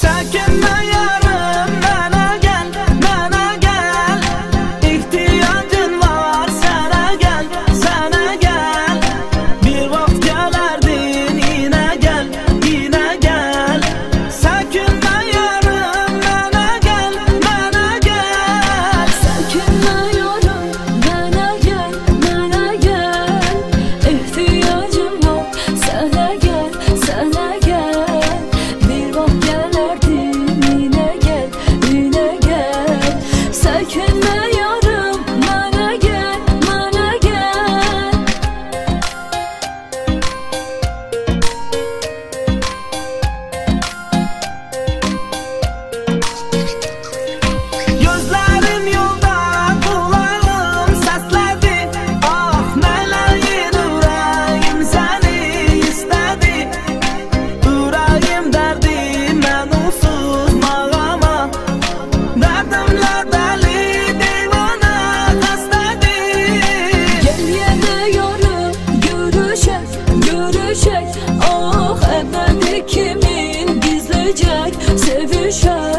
叫んだよ。show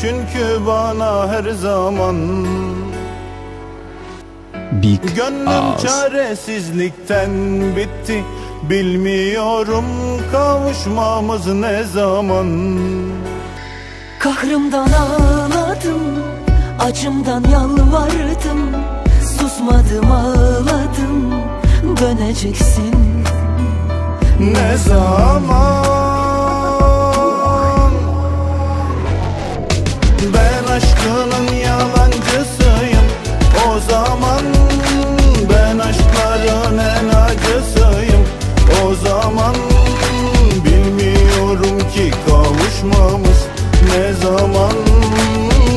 Çünkü bana her zaman Big Gönlüm Oz. çaresizlikten bitti. Bilmiyorum kavuşmamız ne zaman. Kahrımdan ağladım Acımdan yalvardım. Susmadım ağladım. Döneceksin. Ne zaman? Ben aşkının yalancısıyım. O zaman ben aşkların en acısıyım. O zaman bilmiyorum ki kavuşmamız Ne zaman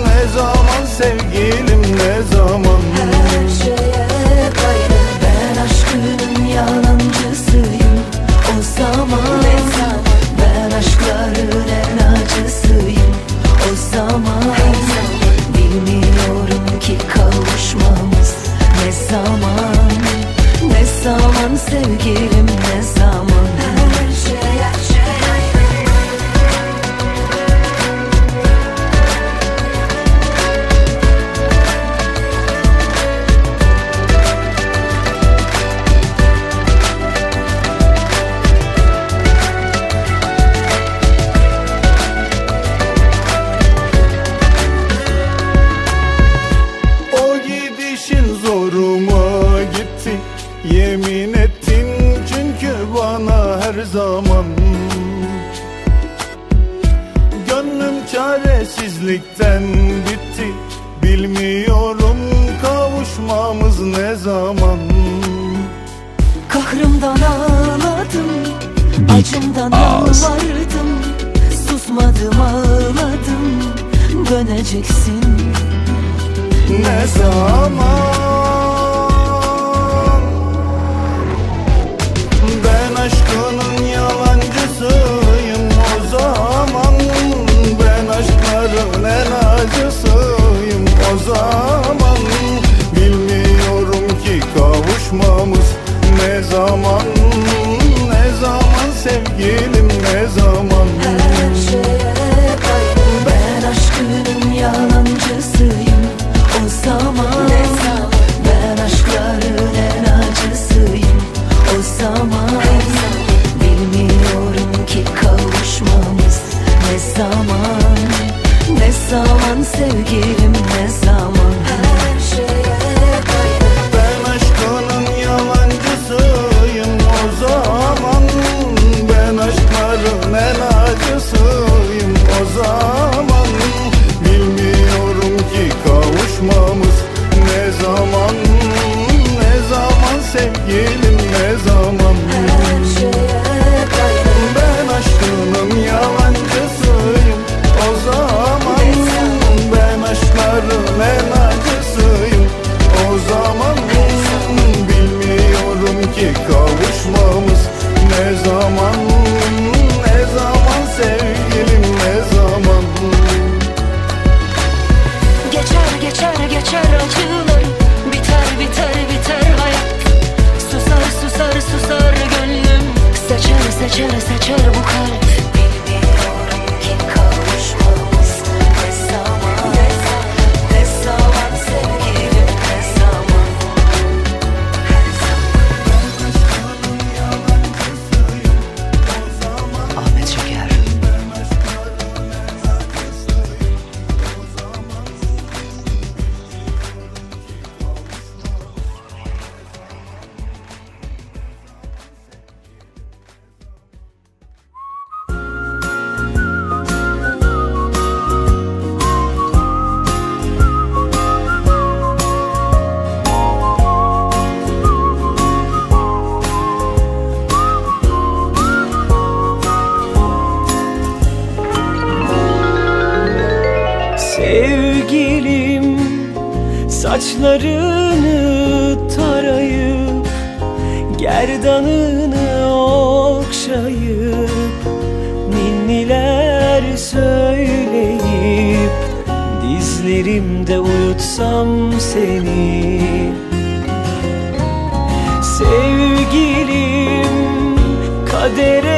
ne zaman sevgili the Saçlarını tarayıp Gerdanını okşayıp Ninniler söyleyip Dizlerimde uyutsam seni. Sevgilim kadere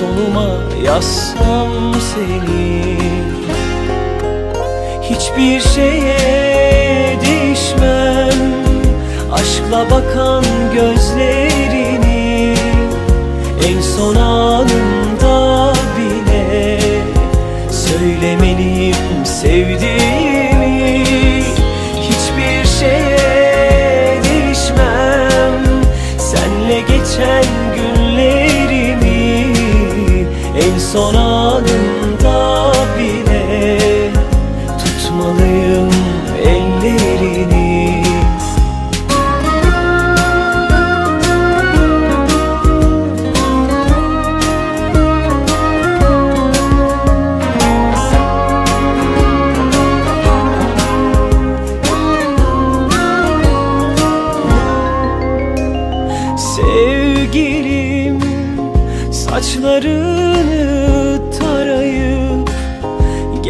soluma yazsam seni. Hiçbir şeye değişmem Aşkla bakan gözlerini En son an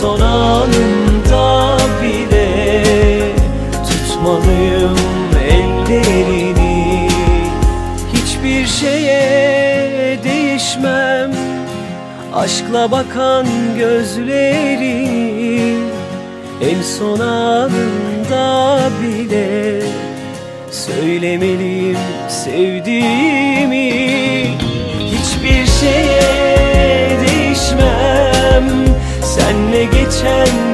son anında bile Tutmalıyım ellerini. Hiçbir şeye değişmem Aşkla bakan gözlerini En son anında bile Söylemeliyim sevdiğimi Senle geçen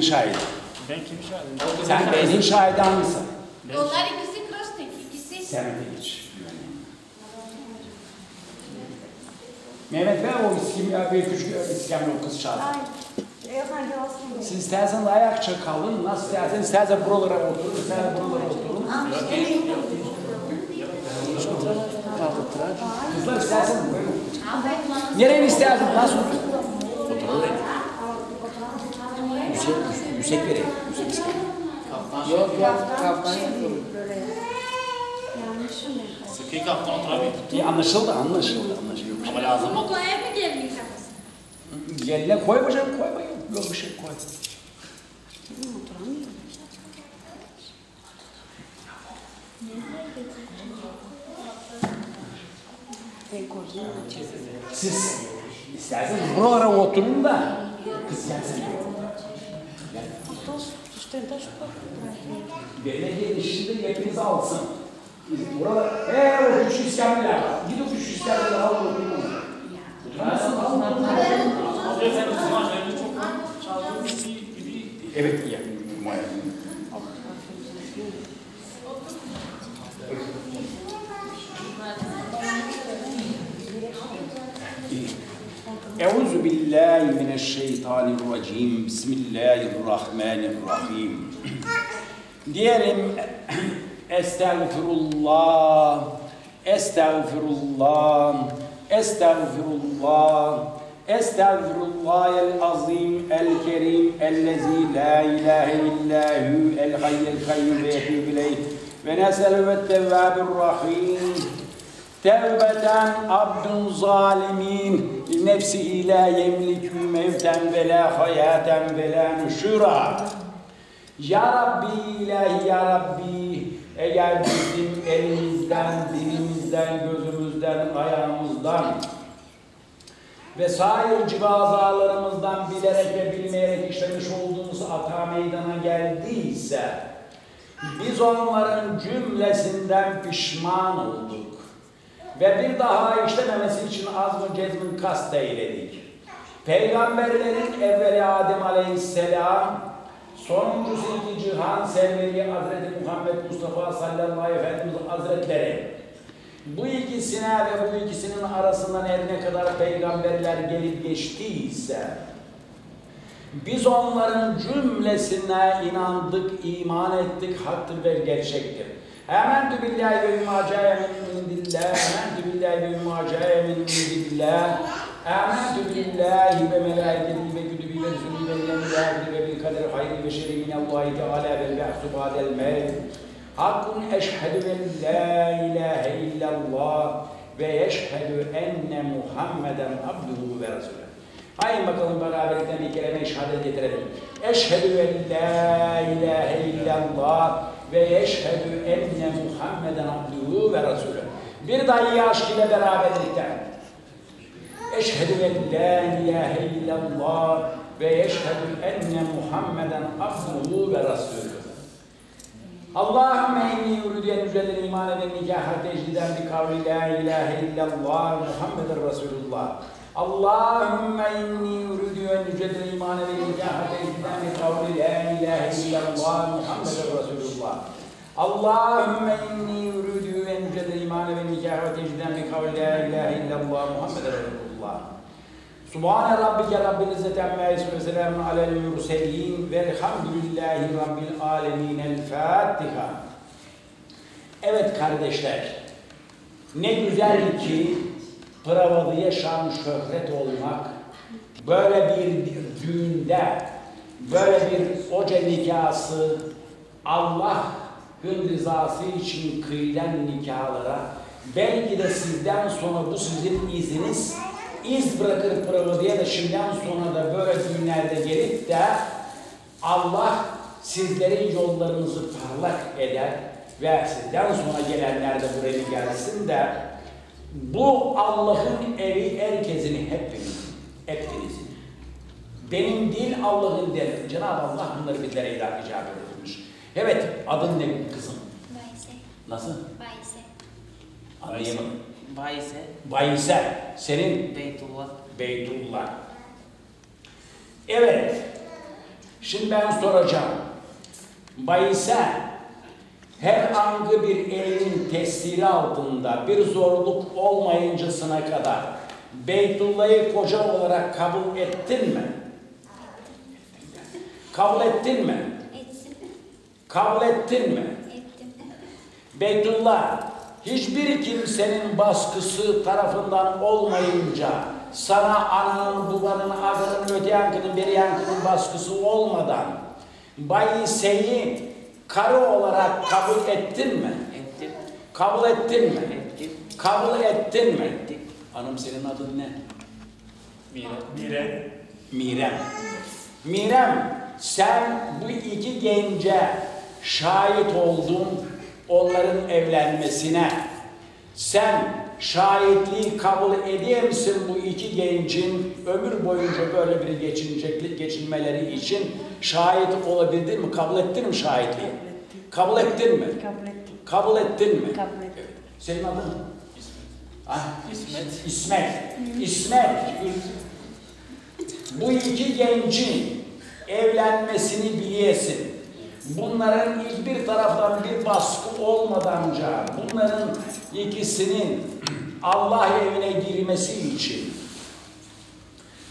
kimin şahidi? Ben kim şahidim? Sen benim şahidi hangisi? Onlar ikisi Krasnik, ikisi Sen de geç. Mehmet ver o iskim, bir küçük iskemle o kız çağır. Siz istersen ayakça kalın, nasıl istersen, istersen buralara oturun, istersen buralara oturun. Kızlar istersen böyle oturun. Nereye istersen, nasıl oturun? Oturun. Yüksek, yüksek vereyim, yüksek iskemle. Yok yok, kaftan Sıkı kaptan oturabilir. İyi anlaşıldı, anlaşıldı, anlaşıldı. Ama lazım mı? Mutlaya mı gelin kafası? Yerine koy bacım, koy bakayım. Yok bir şey koy. Siz isterseniz buralara oturun da kız gelsin. Yerine gelişinde hepiniz alsın. Buralar, eee o üç iskemleler var. Gidin üç iskemleler alın oturun. Oturun. Efendim, kumaşlarını çok çaldığımız gibi Evet, ya. Maya. Euzu billahi mineşşeytanirracim. Bismillahirrahmanirrahim. Diyelim estağfirullah, estağfirullah, estağfirullah, estağfirullah el azim el kerim ellezî la ilahe illahü el hayyel kayyum ve yetûbü ileyh ve nesel ve tevvâbir rahim. Tevbeten abdun zalimin nefsihi la yemlikü mevten ve la hayaten ve la nüşura. Ya Rabbi ilahi ya Rabbi eğer bizim elimizden, dilimizden, gözümüzden, ayağımızdan ve sair civazalarımızdan bilerek ve bilmeyerek işlemiş olduğumuz hata meydana geldiyse biz onların cümlesinden pişman olduk. Ve bir daha işlememesi için azmı cezmin kast eyledik. Peygamberlerin evveli Adem aleyhisselam, sonuncusu iki cihan serveri Hazreti Muhammed Mustafa sallallahu aleyhi ve Efendimiz Hazretleri. Bu ikisine ve bu ikisinin arasından her ne kadar peygamberler gelip geçtiyse, biz onların cümlesine inandık, iman ettik, haktır ve gerçektir. Hemen billahi ve bima ca'e min indillah. Hemen billahi ve bima ca'e min indillah. Hemen billahi ve melaiketi ve kütübü ve resulü vel yevmi ve bil kader hayri ve şerri minallahi teala vel ba'su ba'del mevt. Hakkun eşhedü en la ilahe illallah ve yeşhedü enne Muhammeden abduhu ve resulü. Haydi bakalım beraberlikten bir kelime-i şehadet getirelim. Eşhedü en la ilahe illallah ve yeşhedü enne Muhammeden abduhu ve resulü. Bir daha iyi aşk ile beraberlikten. Eşhedü en la ilahe illallah ve yeşhedü enne Muhammeden abduhu ve resulü. Allahümme inni uridu en yücellel imane ve nikaha tecdiden bi kavli la ilahe illallah Muhammeden Resulullah. Allahümme inni uridu en yücellel imane ve nikaha tecdiden bi kavli la ilahe illallah Muhammeden Resulullah. Allahümme inni uridu en yücellel imane ve nikaha tecdiden bi kavli la ilahe illallah Muhammeden Resulullah. Subhane rabbike rabbil izzeti amma yasifun ve selamun alel murselin velhamdülillahi rabbil alemin. El Fatiha. Evet kardeşler, ne güzel ki Pıravalı'ya şan şöhret olmak, böyle bir düğünde, böyle bir oca nikahı, Allah'ın rızası için kıyılan nikahlara, belki de sizden sonra bu sizin iziniz, iz bırakır Pıravalı'ya da şimdiden sonra da böyle düğünlerde gelip de Allah sizlerin yollarınızı parlak eder ve sizden sonra gelenler de buraya gelsin de bu Allah'ın evi herkesin hepimizin, hepinizin. Benim değil Allah'ın der. Cenab-ı Allah bunları bizlere icap etmiş. Evet, adın ne kızım? Bayse. Nasıl? Bayse. Anlayamadım. Bayse, Bayse, senin Beytullah, Beytullah. Evet. Şimdi ben soracağım. Bayse her angı bir elin tesiri altında bir zorluk olmayıncasına kadar Beytullah'ı koca olarak kabul ettin mi? Kabul ettin mi? Kabul ettin mi? Ettim. Beytullah hiçbir kimsenin baskısı tarafından olmayınca sana ananın, babanın, ağanın, öte yankının, beri yankının baskısı olmadan Bayise'yi karı olarak kabul ettin mi? ettim, Kabul ettin mi? ettim, Kabul ettin mi? ettim. Hanım senin adın ne? Mire. Mire. Mirem. Mirem sen bu iki gence şahit oldun onların evlenmesine. Sen şahitliği kabul ediyor musun bu iki gencin ömür boyunca böyle bir geçineceklik geçinmeleri için şahit olabildin mi? Kabul ettin mi şahitliği? Kabul ettin mi? Kabul ettim. Kabul ettin mi? Kabul ettim. Evet. Senin adın ne? Ah, İsmet. İsmet. İsmet. Bu iki gencin evlenmesini bileyesin. Bunların hiçbir taraftan bir baskı olmadanca bunların ikisinin Allah evine girmesi için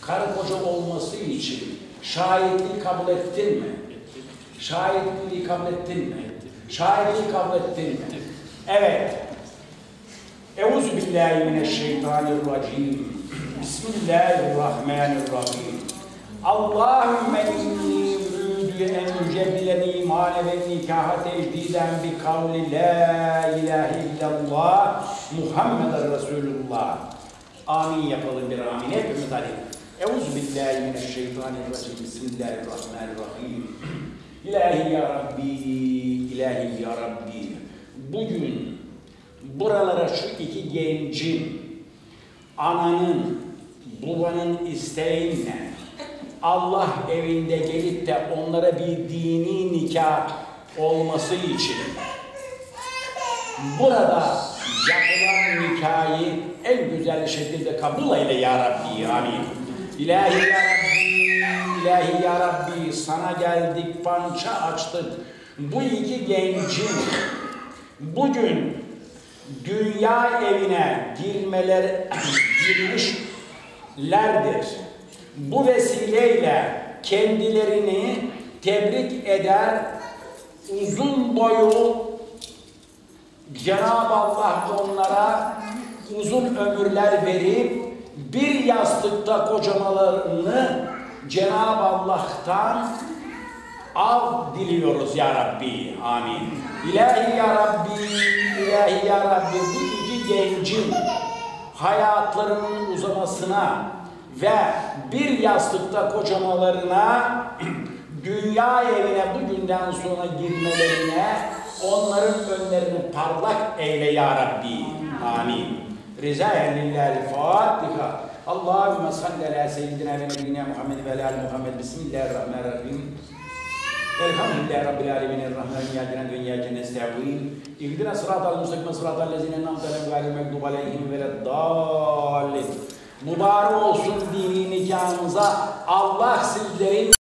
karı koca olması için şahitliği kabul ettin mi? Şahitliği kabul ettin mi? Şahitliği kabul ettin mi? Evet. Euzu billahi mineşşeytanirracim. Bismillahirrahmanirrahim. Allahümme inni en yücebilen imane ve nikaha tecdiden bi kavli la ilahe illallah Muhammeden Resulullah. Amin yapalım bir amin. Hepimiz hadi. Euzu billahi mineşşeytanirracim. Bismillahirrahmanirrahim. İlahi ya Rabbi, ilahi ya Rabbi. Bugün buralara şu iki gencin, ananın, babanın isteğinle Allah evinde gelip de onlara bir dini nikah olması için burada yapılan nikahı en güzel şekilde kabul eyle ya Rabbi. Amin. İlahi ya Rabbi, ilahi ya Rabbi sana geldik, pança açtık. Bu iki gencin bugün dünya evine girmeler girmişlerdir. Bu vesileyle kendilerini tebrik eder, uzun boyu Cenab-ı Allah onlara uzun ömürler verip bir yastıkta kocamalarını Cenab-ı Allah'tan av diliyoruz ya Rabbi. Amin. İlahi ya Rabbi, ilahi ya Rabbi bu iki gencin hayatlarının uzamasına ve bir yastıkta kocamalarına dünya evine bugünden sonra girmelerine onların önlerini parlak eyle ya Rabbi. Amin. Rizayen lillahi Fatiha. Allahümme salli ala seyyidina ve nebiyyina Muhammed ve ala Muhammed. Bismillahirrahmanirrahim. Elhamdülillahi Rabbil alemin. Errahman yâdina dünya cennet estağfirun. İhdina sıratal müstakime sıratal lezine namte lem galim mekdub aleyhim ve leddallin. Mübarek olsun dini nikahımıza. Allah sizlerin